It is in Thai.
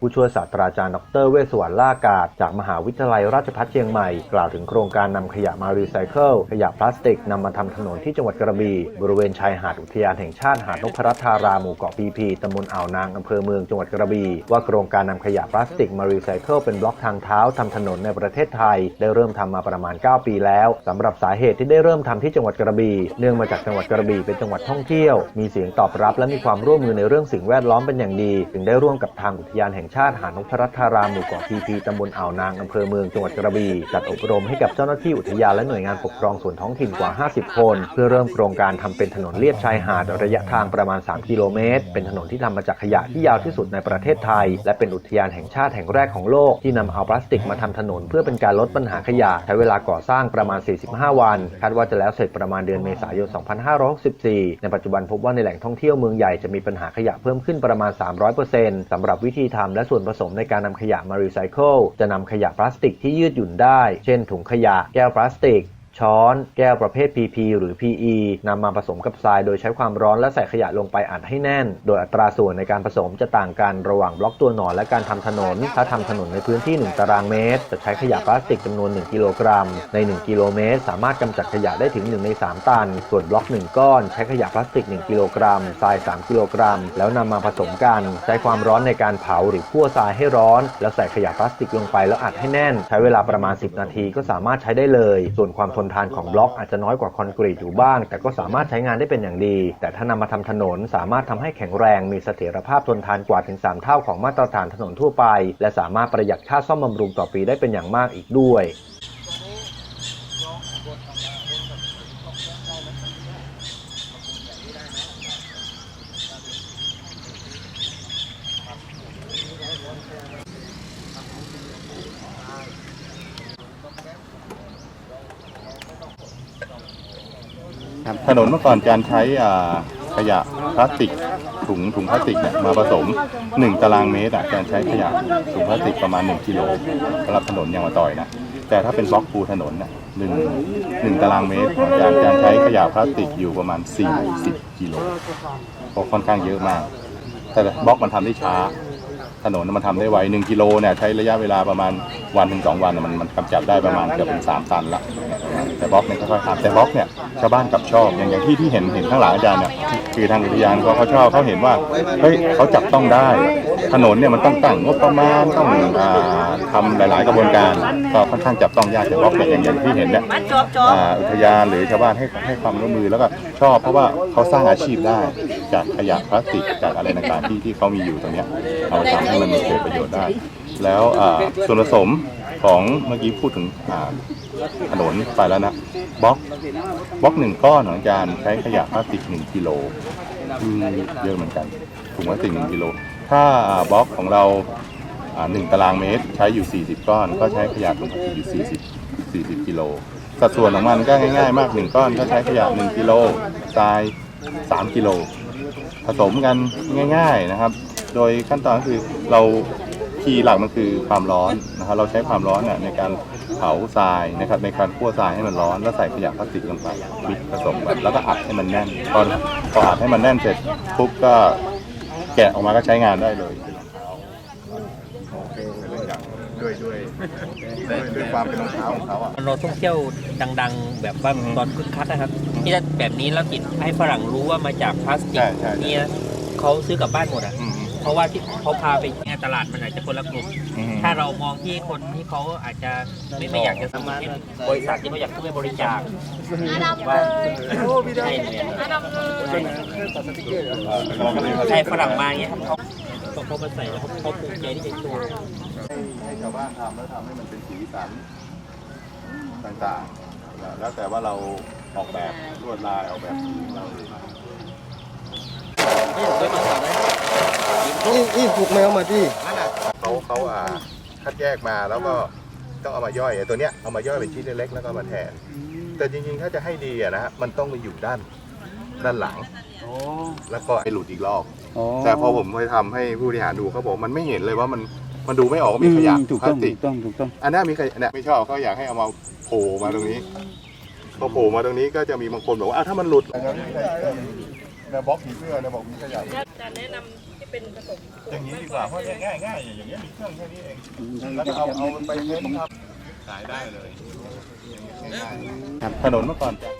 ผู้ช่วยศาสตราจารย์ดรเวสวรรค์ล่ากาศ จากมหาวิทยาลัยราชภัฏเชียงใหม่ กล่าวถึงโครงการนำขยะมารีไซเคิลขยะพลาสติกนำมาทำถนนที่จังหวัดกระบี่บริเวณชายหาดอุทยานแห่งชาติหาดนพรัตน์ธาราหมู่เกาะพีพีตำบลอ่าวนางอำเภอเมืองจังหวัดกระบี่ว่าโครงการนำขยะพลาสติกมารีไซเคิลเป็นบล็อกทางเท้าทำถนนในประเทศไทย ได้เริ่มทำมาประมาณ 9 ปีแล้วสำหรับสาเหตุที่ได้เริ่มทำที่จังหวัดกระบี่เนื่องมาจากจังหวัดกระบี่เป็นจังหวัดท่องเที่ยว มีเสียงตอบรับและมีความร่วมมือในเรื่องสิ่งแวดล้อมเป็นอย่างดี จึงได้ร่วมกับทางอุทยานแห่งชาติหาดนพรัตน์ธารามหมู่เกาะพีพีตำบลอ่าวนางอำเภอเมืองจังหวัดกระบี่จัดอบรมให้กับเจ้าหน้าที่อุทยานและหน่วยงานปกครองส่วนท้องถิ่นกว่า 50 คน เพื่อเริ่มโครงการทำเป็นถนนเลียบชายหาดระยะทางประมาณ 3 กิโลเมตร เป็นถนนที่ทำมาจากขยะที่ยาวที่สุดในประเทศไทย และเป็นอุทยานแห่งชาติแห่งแรกของโลกที่นำเอาพลาสติกมาทำถนน เพื่อเป็นการลดปัญหาขยะใช้เวลาก่อสร้างประมาณ 45 วันคาดว่าจะแล้วเสร็จประมาณเดือนเมษายน 2564 ในปัจจุบันพบว่าในแหล่งท่องเที่ยวเมืองใหญ่จะมีปัญหาขยะเพิ่มขึ้นประมาณ 300%สำหรับวิธีทำและส่วนผสมในการนำขยะมารีไซเคิลจะนำขยะพลาสติกที่ยืดหยุ่นได้ เช่นถุงขยะ แก้วพลาสติก ช้อน แก้วประเภท PP หรือ PE นำมาผสมกับทรายโดยใช้ความร้อนและใส่ขยะลงไปอัดให้แน่น โดยอัตราส่วนในการผสมจะต่างกันระหว่างบล็อกตัวหนอนและการทำถนน ถ้าทำถนนในพื้นที่ 1 ตารางเมตร จะใช้ขยะพลาสติกจำนวน 1 กิโลกรัม ใน 1 กิโลเมตร สามารถกำจัดขยะได้ถึง 1 ใน 3 ตัน ส่วนบล็อก 1 ก้อน ใช้ขยะพลาสติก 1 กิโลกรัม ทราย 3 กิโลกรัม แล้วนำมาผสมกัน ใช้ความร้อนในการเผาหรือคั่วทรายให้ร้อน แล้วใส่ขยะพลาสติกลงไปแล้วอัดให้แน่น ใช้เวลาประมาณ 10 นาทีก็สามารถใช้ได้เลย ส่วนความทนทานของบล็อกอาจจะน้อยกว่าคอนกรีตอยู่บ้าง แต่ก็สามารถใช้งานได้เป็นอย่างดี แต่ถ้านำมาทำถนนสามารถทำให้แข็งแรงมีเสถียรภาพทนทานกว่าถึง 3 เท่าของมาตรฐานถนนทั่วไป และสามารถประหยัดค่าซ่อมบำรุงต่อปีได้เป็นอย่างมากอีกด้วย ถนนเมื่อก่อนการใช้อ่าขยะพลาสติกถุงถุงพลาสติกเนี่ยมาผสม 1 ตารางเมตรอะการใช้ขยะถุงพลาสติกประมาณ 1กิโลสำหรับถนนยางมะตอยนะแต่ถ้าเป็นบล็อกปูถนนน่ะหนึ่งหนึ่งตารางเมตรของการการใช้ขยะพลาสติกอยู่ประมาณ 40กิโลก็ค่อนข้างเยอะมาก แต่บล็อกมันทำได้ช้า ถนนมันทำได้ไวหนึ่งกิโลเนี่ยใช้ระยะเวลาประมาณวันถึงสองวัน มันมันกำจัดได้ประมาณเกือบเป็นสามตันละ แต่บล็อกเนี่ยค่อยๆทำแต่บล็อกเนี่ยชาวบ้านกลับชอบอย่างอย่างที่ที่เห็นเห็นข้างหลังอาจารย์เนี่ยคือทางอุทยานเขาเขาชอบเขาเห็นว่าเฮ้ยเขาจับต้องได้ ถนนเนี่ยมันต้องตั้งงบประมาณต้องอ่าทำหลาย ๆ กระบวนการก็ค่อนข้างจับต้องยากแต่บล็อกเนี่ยอย่างอย่างที่เห็นเนี่ยอ่าอุทยานหรือชาวบ้านให้ให้ความร่วมมือแล้วก็ชอบเพราะว่าเขาสร้างอาชีพได้ จากขยะพลาสติกจากอะไรต่างๆที่ที่เขามีอยู่ตรงเนี้ยเอาไปทำให้มันเกิดประโยชน์ได้ แล้วอ่าส่วนผสม ของเมื่อกี้พูดถึงถนนไปแล้วนะบล็อกบล็อกหนึ่งก้อนของอาจารย์ใช้ขยะพลาสติกหนึ่งกิโลอืมเยอะเหมือนกันถุงพลาสติกหนึ่งกิโลถ้าบล็อกของเราหนึ่งตารางเมตรใช้อยู่ 40 ก้อน ก็ใช้ขยะถุงพลาสติกอยู่40 40กิโลสัดส่วนของมันก็ง่าย ๆ มากหนึ่งก้อนก็ใช้ขยะ1กิโลทราย 3กิโลผสมกันง่าย ๆนะครับ โดยขั้นตอนก็คือเรา คีย์หลักมันคือความร้อนนะครับเราใช้ความร้อนเนี่ยในการเผาทรายนะครับในการคั่วทรายให้มันร้อนแล้วใส่ขยะพลาสติกลงไปมิกผสมกันแล้วก็อัดให้มันแน่นพอพออัดให้มันแน่นเสร็จปุ๊บก็แกะออกมาก็ใช้งานได้เลยด้วยด้วยด้วยความเป็นรองเท้าของเขาอะเราท่องเที่ยวดัง ๆ แบบว่าตอนคึกคักนะครับที่ถ้าแบบนี้แล้วติดให้ฝรั่งรู้ว่ามาจากพลาสติกใช่ใช่เนี่ยเขาซื้อกลับบ้านหมดอะอืม เพราะว่าที่เขาพาไปเนี่ยตลาดมันอาจจะคนละกลุ่ม อืม ถ้าเรามองที่คนที่เขาอาจจะไม่ไม่อยากจะสมัครบริษัทที่เขาอยากช่วยบริจาคว่าให้เนี่ยใช่ฝรั่งมาเนี่ยครับเขาเขามาใส่แล้วเขาเขาภูมิใจที่จะช่วยให้ชาวบ้านทำแล้วทำให้มันเป็นสีสันต่างๆแล้วแต่ว่าเราออกแบบลวดลายออกแบบสีของเราเองนี่ นี่ถูกแมวมาที่เขาเขาอ่าคัดแยกมาแล้วก็ต้องเอามาย่อยไอ้ตัวเนี้ยเอามาย่อยเป็นชิ้นเล็กๆแล้วก็เอามาแทน แต่จริงๆถ้าจะให้ดีอะนะฮะมันต้องไปอยู่ด้านด้านหลัง แล้วก็ไอ้หลุดอีกรอบ แต่พอผมไปทำให้ผู้บริหารดูเขาบอกมันไม่เห็นเลยว่ามันมันดูไม่ออกว่ามีขยะถูกพลาต้อสงติถูก กต้องถูกต้อง อันนี้มีใครอันเนี้ยไม่ชอบเขาอยากให้เอามาโผล่มาตรงนี้พอโผล่มาตรงนี้ก็จะมีบางคนบอกว่าอ้าวถ้ามันหลุดในบล็อกผีเสื้อในบอกมีขยะ จะแนะนำที่ เป็นอย่างนี้ดีกว่าเพราะง่ายง่ายๆอย่างเงี้ยมีเครื่องแค่นี้เองแล้วก็เอาเอาไปเพ้นท์ครับขายได้เลยง่ายๆถนนเมื่อก่อนจะ